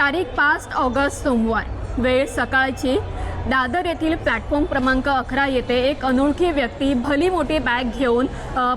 तारीख पाच ऑगस्ट सोमवार वेळ सकाळची दादर येथील प्लॅटफॉर्म क्रमांक अकरा येथे एक अनोळखी व्यक्ती भली मोठी बॅग घेऊन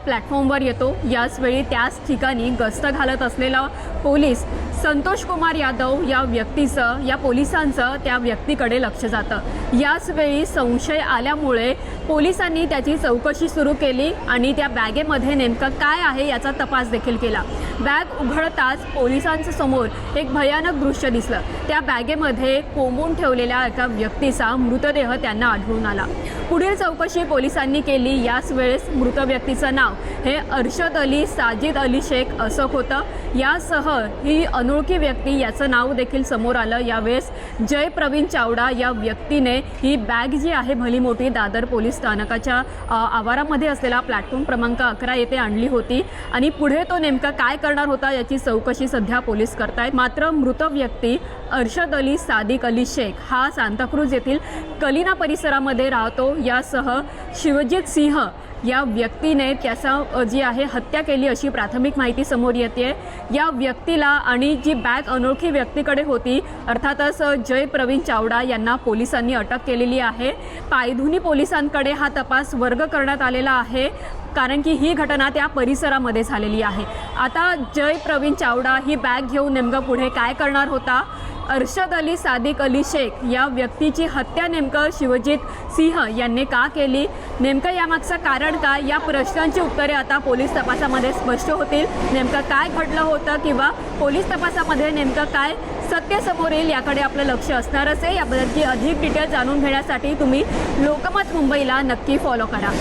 प्लॅटफॉर्मवर येतो. याच वेळी त्याच ठिकाणी गस्त घालत असलेला पोलीस संतोष कुमार यादव या व्यक्तीचं या पोलिसांचं त्या व्यक्तीकडे लक्ष जातं. याचवेळी संशय आल्यामुळे पोलिसांनी त्याची चौकशी सुरू केली आणि त्या बॅगेमध्ये नेमकं काय आहे याचा तपास देखील केला. बॅग उघडताच पोलिसांच्या समोर एक भयानक दृश्य दिसलं. त्या बॅगेमध्ये कोंबून ठेवलेल्या एका व्यक्तीचा मृतदेह त्यांना आढळून आला. पुढील चौकशी पोलिसांनी केली. याच वेळेस मृत व्यक्तीचं नाव हे अर्शद अली साजिद अली शेख असं होतं. यासह ही अनोळखी व्यक्ती याचं नाव देखील समोर आलं. यावेळेस जय प्रवीण चावडा या व्यक्तीने ही बॅग जी आहे भली मोठी दादर पोलीस स्थानकाच्या आवारामध्ये असलेला प्लॅटफॉर्म क्रमांक अकरा येथे आणली होती. आणि पुढे तो नेमका काय करणार होता याची चौकशी सध्या पोलीस करतायत. मात्र मृत व्यक्ती अर्शद अली सादिक अली शेख हा सांताक्रूज येथील कलिना परिसरामध्ये राहतो. यासह शिवजित सिंह या व्यक्तीने त्याचा जी आहे हत्या केली अशी प्राथमिक माहिती समोर येते या व्यक्तीला आणि जी बॅग अनोळखी व्यक्तीकडे होती अर्थातच जय प्रवीण चावडा यांना पोलिसांनी अटक केलेली आहे. पायधुनी पोलिसांकडे हा तपास वर्ग करण्यात आलेला आहे कारण की ही घटना त्या परिसरामध्ये झालेली आहे. आता जय प्रवीण चावडा ही बॅग घेऊन नेमकं पुढे काय करणार होता? अर्शद अली सादिक अली शेख या व्यक्तीची हत्या नेमकं शिवजित सिंह यांनी का केली? नेमकं यामागचं कारण काय? या प्रश्नांची उत्तरे आता पोलीस तपासामध्ये स्पष्ट होतील. नेमकं काय घडलं होतं किंवा पोलीस तपासामध्ये नेमकं काय सत्य समोर येईल याकडे आपलं लक्ष असणारच आहे याबद्दलची अधिक डिटेल जाणून घेण्यासाठी तुम्ही लोकमत मुंबईला नक्की फॉलो करा.